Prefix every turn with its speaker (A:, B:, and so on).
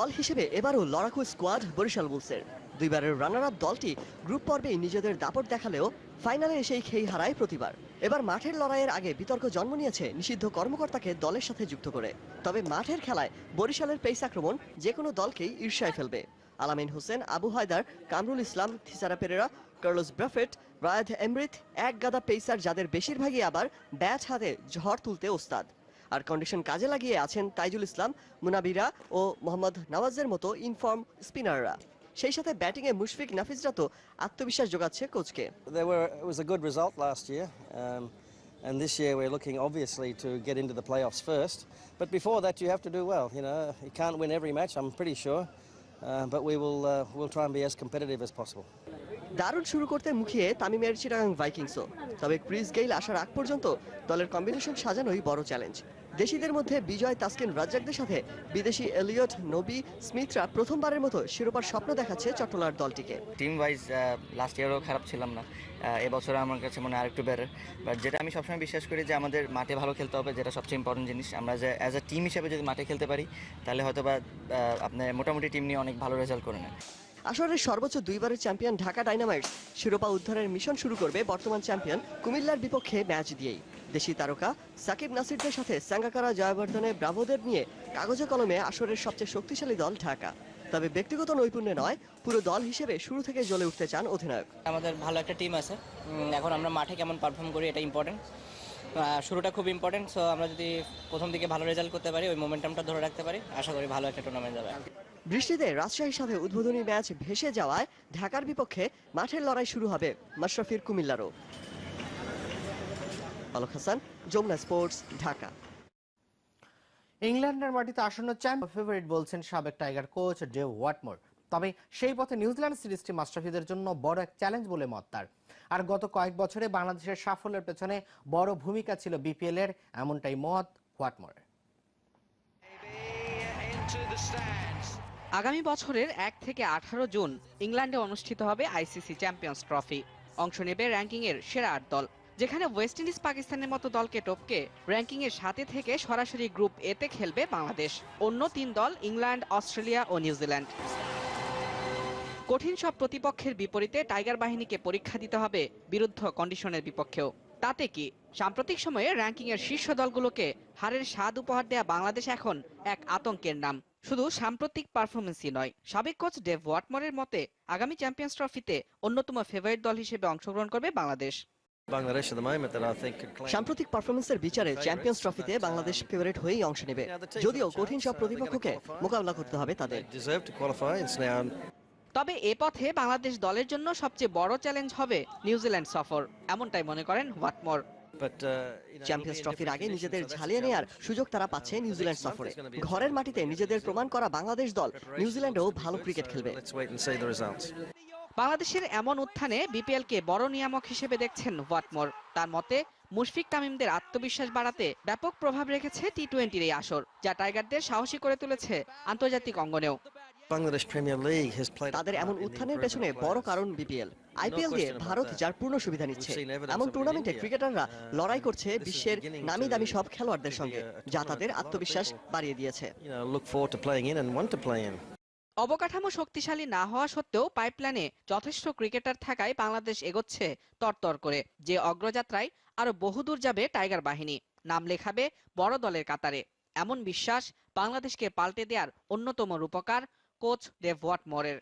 A: দল হিসেবে এবারও লড়াকু স্কোয়াড বরিশাল বুলসের। দুইবারের রানার আপ দলটি গ্রুপ পর্বেই নিজেদের দাপট দেখালেও ফাইনালে এসেই খেই হারায় প্রতিবার। এবার মাঠের লড়াইয়ের আগে বিতর্ক জন্ম নিয়েছে নিষিদ্ধ কর্মকর্তাকে দলের সাথে যুক্ত করে। তবে মাঠের খেলায় বরিশালের পেস আক্রমণ যে কোনো দলকেই ঈর্ষায় ফেলবে। Alamin Hossain, Abu Haidar, Kamrul Islam, Thisara Perera, Carlos Brathwaite Rayad Emrit এক গাদা পেসার যাদের বেশিরভাগই আবার ব্যাট হাতে ঝড় তুলতে ওস্তাদ। আর কন্ডিশন কাজে লাগিয়ে আছেন তাইজুল ইসলাম মুনাবিরা ও মোহাম্মদ নওয়াজের মতো ইনফর্ম স্পিনাররা সেই সাথে ব্যাটিংয়ে মুশফিক নাফিজরা তো আত্মবিশ্বাস যোগাচ্ছে কোচকে
B: um, and this year we're looking obviously to get into the playoffs first. But before that, you have to do well. You know, you can't win every match, I'm pretty sure, uh, but we will uh, we'll try and be as competitive as possible.
A: দারুণ শুরু করতে মুখিয়ে তামিমের চিটাগাং ভাইকিংসও। তবে Chris Gayle আসার আগ পর্যন্ত দলের কম্বিনেশন সাজানোই বড় চ্যালেঞ্জ। দেশিদের মধ্যে বিজয়, তাসকিন, রাজ্জাকদের সাথে বিদেশি এলিয়ট, নবি, স্মিথরা প্রথমবারের মতো শিরোপার স্বপ্ন দেখাচ্ছে চট্টলার দলটিকে।
C: টিম ওয়াইজ লাস্ট ইয়ারও খারাপ ছিলাম না। এবছর আমার কাছে মনে হয় আরেকটু বেটার বাট যেটা আমি সবসময় বিশ্বাস করি যে আমাদের মাঠে ভালো খেলতে হবে, যেটা সবচেয়ে ইম্পর্টেন্ট জিনিস। আমরা যে অ্যাজ এ টিম হিসেবে যদি মাঠে খেলতে পারি, তাহলে হয়তো বা আপনার মোটামুটি টিম নিয়ে অনেক ভালো রেজাল্ট করে নেয়।
A: আসরের সর্বোচ্চ দুইবারের চ্যাম্পিয়ন ঢাকা ডাইনামাইটস শিরোপা উদ্ধারের মিশন শুরু করবে বর্তমান চ্যাম্পিয়ন কুমিল্লার বিপক্ষে ম্যাচ দিয়েই। দেশি তারকা সাকিব নাসিরদের সাথে স্যাঙ্গাকারা জয়বর্ধনে ব্রাভোদের নিয়ে কাগজে কলমে আসরের সবচেয়ে শক্তিশালী দল ঢাকা। তবে ব্যক্তিগত নৈপুণ্যে নয়, পুরো দল হিসেবে শুরু থেকে জ্বলে উঠতে চান অধিনায়ক।
D: আমাদের ভালো একটা টিম আছে। এখন আমরা মাঠে কেমন পারফর্ম করি এটা ইম্পর্টেন্ট শুরুটা খুব ইম্পর্টেন্ট সো আমরা যদি প্রথম দিকে ভালো রেজাল্ট করতে পারি, ওই মোমেন্টামটা ধরে রাখতে পারি, আশা করি ভালো একটা টুর্নামেন্ট যাবে।
A: বৃষ্টিতে রাজশাহীর সাথে উদ্বোধনী ম্যাচ ভেসে যাওয়ায় ঢাকার বিপক্ষে মাঠের লড়াই শুরু হবে মাশরাফির কুমিল্লারও। আলোক হাসান যমুনা স্পোর্টস ঢাকা।
E: ইংল্যান্ডের মাটিতে আসন্ন চ্যাম্প ফেভারিট বলছেন সাবেক টাইগার কোচ ডেভ ওয়াটমোর তবে সেই পথে নিউজিল্যান্ড সিরিজটি মাস্টারফিদের জন্য বড় এক চ্যালেঞ্জ বলে মত তার। আর গত কয়েক বছরে বাংলাদেশের সাফল্যের পেছনে বড় ভূমিকা ছিল বিপিএল এর এমনটাই মত হোয়াটমোরের।
F: আগামী বছরের এক থেকে আঠারো জুন ইংল্যান্ডে অনুষ্ঠিত হবে আইসিসি চ্যাম্পিয়ন্স ট্রফি। অংশ নেবে র্যাঙ্কিংয়ের সেরা আট দল। যেখানে ওয়েস্ট ইন্ডিজ পাকিস্তানের মতো দলকে টপকে র্যাঙ্কিংয়ের সাথে থেকে সরাসরি গ্রুপ এতে খেলবে বাংলাদেশ। অন্য তিন দল ইংল্যান্ড, অস্ট্রেলিয়া ও নিউজিল্যান্ড। কঠিন সব প্রতিপক্ষের বিপরীতে টাইগার বাহিনীকে পরীক্ষা দিতে হবে বিরুদ্ধ কন্ডিশনের বিপক্ষেও। তাতে কি? সাম্প্রতিক সময়ে র্যাঙ্কিংয়ের শীর্ষ দলগুলোকে হারের স্বাদ উপহার দেয়া বাংলাদেশ এখন এক আতঙ্কের নাম। শুধু সাম্প্রতিক পারফরমেন্সই নয় সাবেক কোচ ডেভ ওয়াটমরের মতে আগামী চ্যাম্পিয়ন্স ট্রফিতে অন্যতম ফেভারিট দল হিসেবে অংশগ্রহণ করবে বাংলাদেশ.
A: সাম্প্রতিক পারফরমেন্সের বিচারে চ্যাম্পিয়ন্স ট্রফিতে বাংলাদেশ ফেভারিট হয়েই অংশ নেবে। যদিও কঠিন সব প্রতিপক্ষকে মোকাবেলা করতে হবে তাদের।
F: তবে এ পথে বাংলাদেশ দলের জন্য সবচেয়ে বড় চ্যালেঞ্জ হবে নিউজিল্যান্ড সফর এমনটাই মনে করেন ওয়াটমর।
A: চ্যাম্পিয়ন্স ট্রফির আগে নিজেদের ঝালিয়ে
B: নেওয়ার
A: সুযোগ তারা পাচ্ছে নিউজিল্যান্ড সফরে। ঘরের মাটিতে নিজেদের প্রমাণ করা বাংলাদেশ দল নিউজিল্যান্ডেও ভালো ক্রিকেট খেলবে।
F: বাংলাদেশের এমন উত্থানে বিপিএলকে বড় নিয়ামক হিসেবে দেখছেন ওয়াটমোর। তার মতে মুশফিক তামিমদের আত্মবিশ্বাস বাড়াতে ব্যাপক প্রভাব রেখেছে টি টোয়েন্টির এই আসর যা টাইগারদের সাহসী করে তুলেছে আন্তর্জাতিক অঙ্গনেও।
B: League has played.
A: তাদের এমন উত্থানের পেছনে বড় কারণ বিপিএল। আইপিএল দিয়ে ভারত. যার পূর্ণ সুবিধা নিচ্ছে এমন টুর্নামেন্টে ক্রিকেটাররা
B: Uh,
A: লড়াই করছে বিশ্বের নামি দামি সব খেলোয়াড়দের সঙ্গে যা তাদের আত্মবিশ্বাস বাড়িয়ে দিয়েছে।
F: অবকাঠামো শক্তিশালী না হওয়া সত্ত্বেও পাইপলাইনে যথেষ্ট ক্রিকেটার থাকায় বাংলাদেশ এগোচ্ছে তরতর করে, যে অগ্রযাত্রায় আরও বহুদূর যাবে টাইগার বাহিনী। নাম লেখাবে বড় দলের কাতারে। এমন বিশ্বাস বাংলাদেশকে পাল্টে দেওয়ার অন্যতম রূপকার কোচ ডেভ ওয়াটমোরের